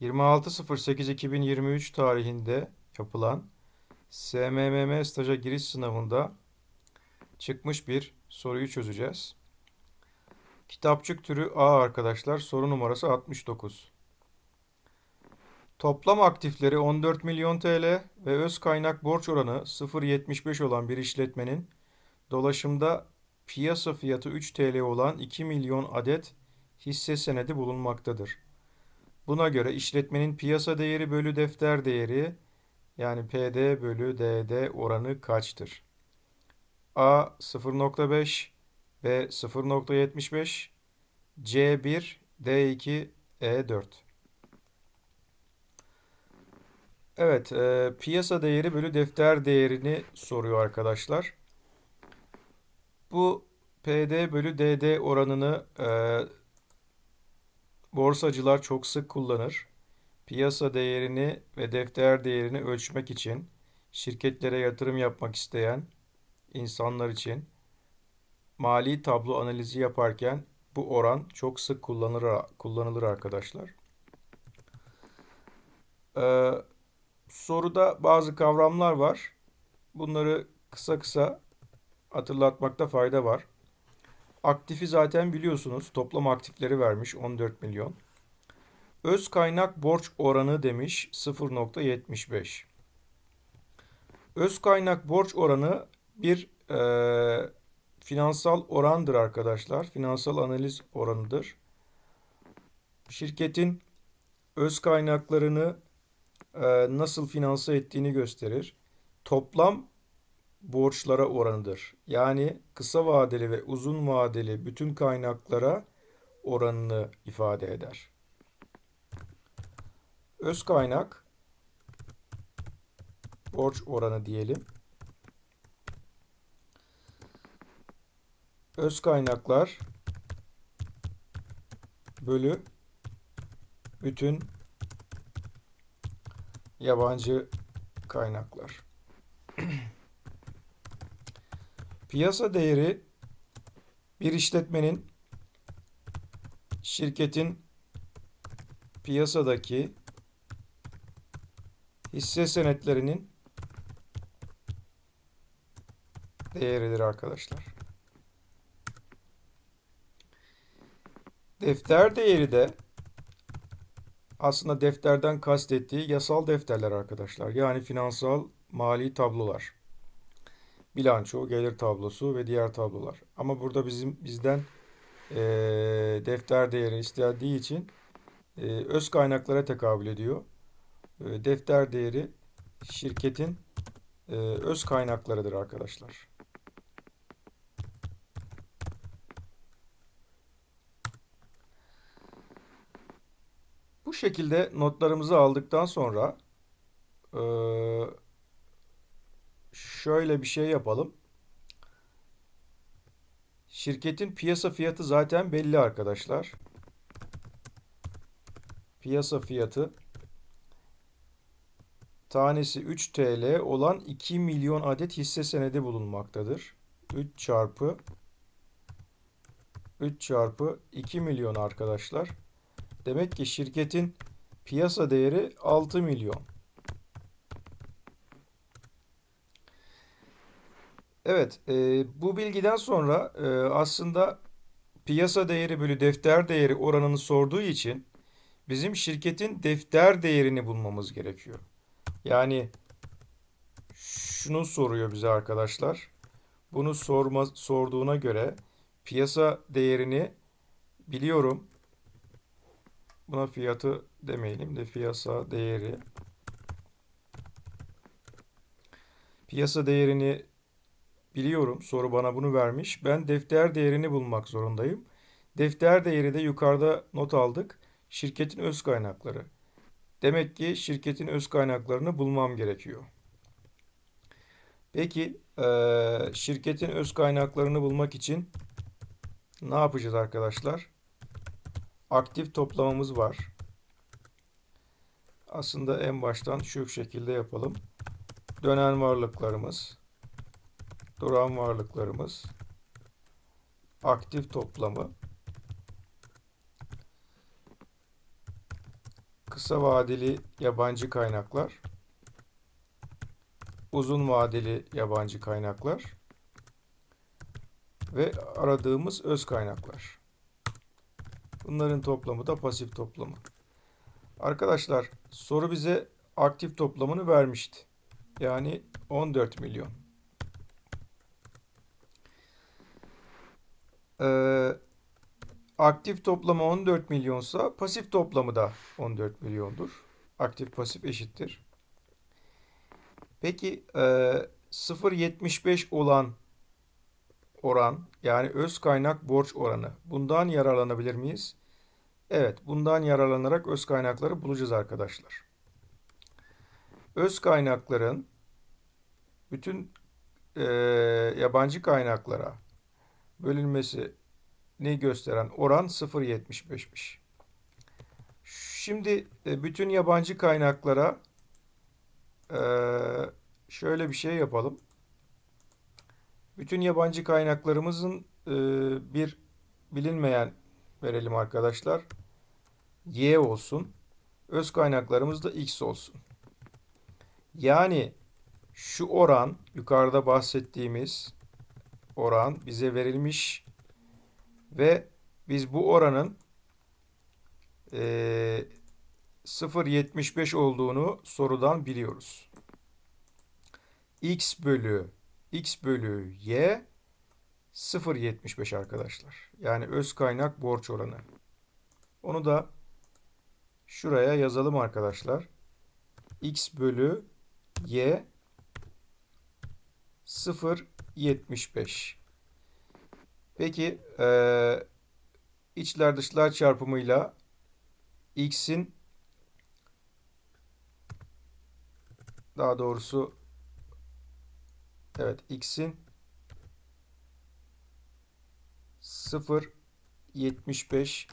26.08.2023 tarihinde yapılan SMMM staja giriş sınavında çıkmış bir soruyu çözeceğiz. Kitapçık türü A arkadaşlar. Soru numarası 69. Toplam aktifleri 14 milyon TL ve öz kaynak borç oranı 0.75 olan bir işletmenin dolaşımda piyasa fiyatı 3 TL olan 2 milyon adet hisse senedi bulunmaktadır. Buna göre işletmenin piyasa değeri bölü defter değeri yani PD bölü DD oranı kaçtır? A 0.5 B 0.75 C1 D2 E4 Evet, e, piyasa değeri bölü defter değerini soruyor arkadaşlar. Bu PD bölü DD oranını e, borsacılar çok sık kullanır. Piyasa değerini ve defter değerini ölçmek için şirketlere yatırım yapmak isteyen insanlar için mali tablo analizi yaparken bu oran çok sık kullanılır, kullanılır arkadaşlar. Ee, soruda bazı kavramlar var. Bunları kısa kısa hatırlatmakta fayda var. Aktifi zaten biliyorsunuz. Toplam aktifleri vermiş 14 milyon. Öz kaynak borç oranı demiş 0.75. Öz kaynak borç oranı bir e, finansal orandır arkadaşlar. Finansal analiz oranıdır. Şirketin öz kaynaklarını e, nasıl finanse ettiğini gösterir. Toplam borçlara oranıdır. Yani kısa vadeli ve uzun vadeli bütün kaynaklara oranını ifade eder. Öz kaynak borç oranı diyelim. Öz kaynaklar bölü bütün yabancı kaynaklar. Piyasa değeri bir işletmenin şirketin piyasadaki hisse senetlerinin değeridir arkadaşlar. Defter değeri de aslında defterden kastettiği yasal defterler arkadaşlar. Yani finansal mali tablolar. Bilanço, gelir tablosu ve diğer tablolar. Ama burada bizim bizden e, defter değeri istendiği için e, öz kaynaklara tekabül ediyor. E, defter değeri şirketin e, öz kaynaklarıdır arkadaşlar. Bu şekilde notlarımızı aldıktan sonra e, şöyle bir şey yapalım. Şirketin piyasa fiyatı zaten belli arkadaşlar. Piyasa fiyatı tanesi 3 TL olan 2 milyon adet hisse senedi bulunmaktadır. 3 çarpı 3 çarpı 2 milyon arkadaşlar. Demek ki şirketin piyasa değeri 6 milyon. Evet, e, bu bilgiden sonra e, aslında piyasa değeri bölü defter değeri oranını sorduğu için bizim şirketin defter değerini bulmamız gerekiyor. Yani şunu soruyor bize arkadaşlar. Bunu sorma, sorduğuna göre piyasa değerini biliyorum. Buna fiyatı demeyelim de piyasa değeri. Piyasa değerini biliyorum. Soru bana bunu vermiş. Ben defter değerini bulmak zorundayım. Defter değeri de yukarıda not aldık. Şirketin öz kaynakları. Demek ki şirketin öz kaynaklarını bulmam gerekiyor. Peki şirketin öz kaynaklarını bulmak için ne yapacağız arkadaşlar? Aktif toplamamız var. Aslında en baştan şu şekilde yapalım. Dönen varlıklarımız, duran varlıklarımız, aktif toplamı kısa vadeli yabancı kaynaklar, uzun vadeli yabancı kaynaklar ve aradığımız öz kaynaklar. Bunların toplamı da pasif toplamı. Arkadaşlar soru bize aktif toplamını vermişti. Yani 14 milyon. Ee, aktif toplamı 14 milyonsa pasif toplamı da 14 milyondur. Aktif pasif eşittir. Peki e, 0.75 olan oran yani öz kaynak borç oranı bundan yararlanabilir miyiz? Evet bundan yararlanarak öz kaynakları bulacağız arkadaşlar. Öz kaynakların bütün e, yabancı kaynaklara bölünmesi ne gösteren oran 0.75'miş. Şimdi e, bütün yabancı kaynaklara e, şöyle bir şey yapalım. Bütün yabancı kaynaklarımızın e, bir bilinmeyen verelim arkadaşlar. Y olsun. Öz kaynaklarımız da X olsun. Yani şu oran yukarıda bahsettiğimiz oran bize verilmiş ve biz bu oranın e, 0.75 olduğunu sorudan biliyoruz. X bölü X bölü Y 0.75 arkadaşlar. Yani öz kaynak borç oranı. Onu da şuraya yazalım arkadaşlar. X bölü Y 0.75. Peki e, içler dışlar çarpımıyla x'in daha doğrusu evet x'in 0.75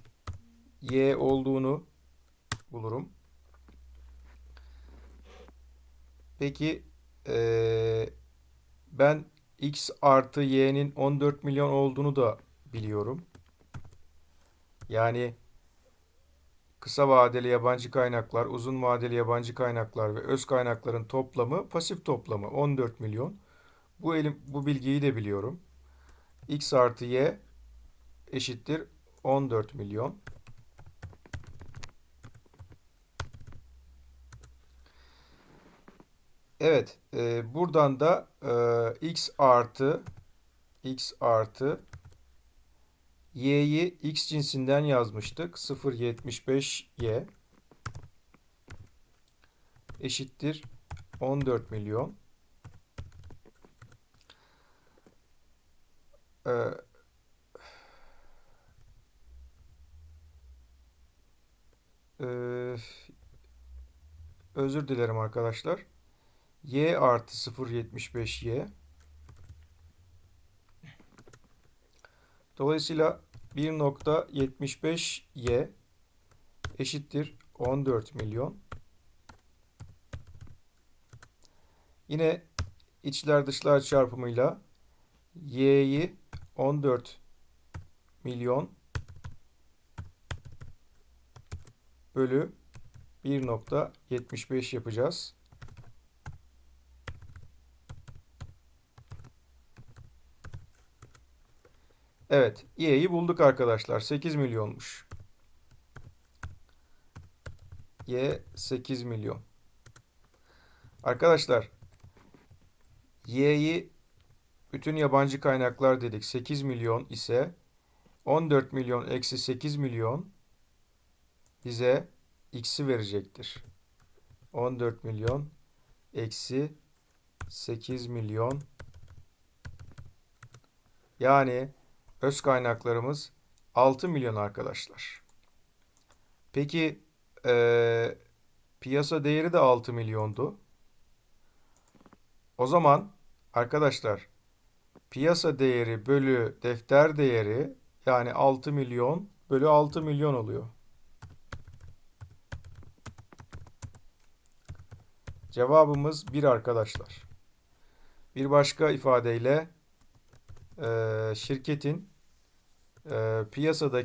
y olduğunu bulurum. Peki ee, ben x artı y'nin 14 milyon olduğunu da biliyorum. Yani kısa vadeli yabancı kaynaklar, uzun vadeli yabancı kaynaklar ve öz kaynakların toplamı pasif toplamı 14 milyon. Bu elim bu bilgiyi de biliyorum. x artı y eşittir 14 milyon. Evet, e, buradan da e, x artı x artı y'yi x cinsinden yazmıştık. 0.75y eşittir 14 milyon. Ee, e, özür dilerim arkadaşlar y artı 0.75y Dolayısıyla 1.75y eşittir 14 milyon. Yine içler dışlar çarpımıyla y'yi 14 milyon bölü 1.75 yapacağız. Evet, y'yi bulduk arkadaşlar. 8 milyonmuş. Y 8 milyon. Arkadaşlar, y'yi bütün yabancı kaynaklar dedik. 8 milyon ise 14 milyon eksi 8 milyon bize x'i verecektir. 14 milyon eksi 8 milyon yani Öz kaynaklarımız 6 milyon arkadaşlar. Peki e, piyasa değeri de 6 milyondu. O zaman arkadaşlar piyasa değeri bölü defter değeri yani 6 milyon bölü 6 milyon oluyor. Cevabımız 1 arkadaşlar. Bir başka ifadeyle e, şirketin e, piyasadaki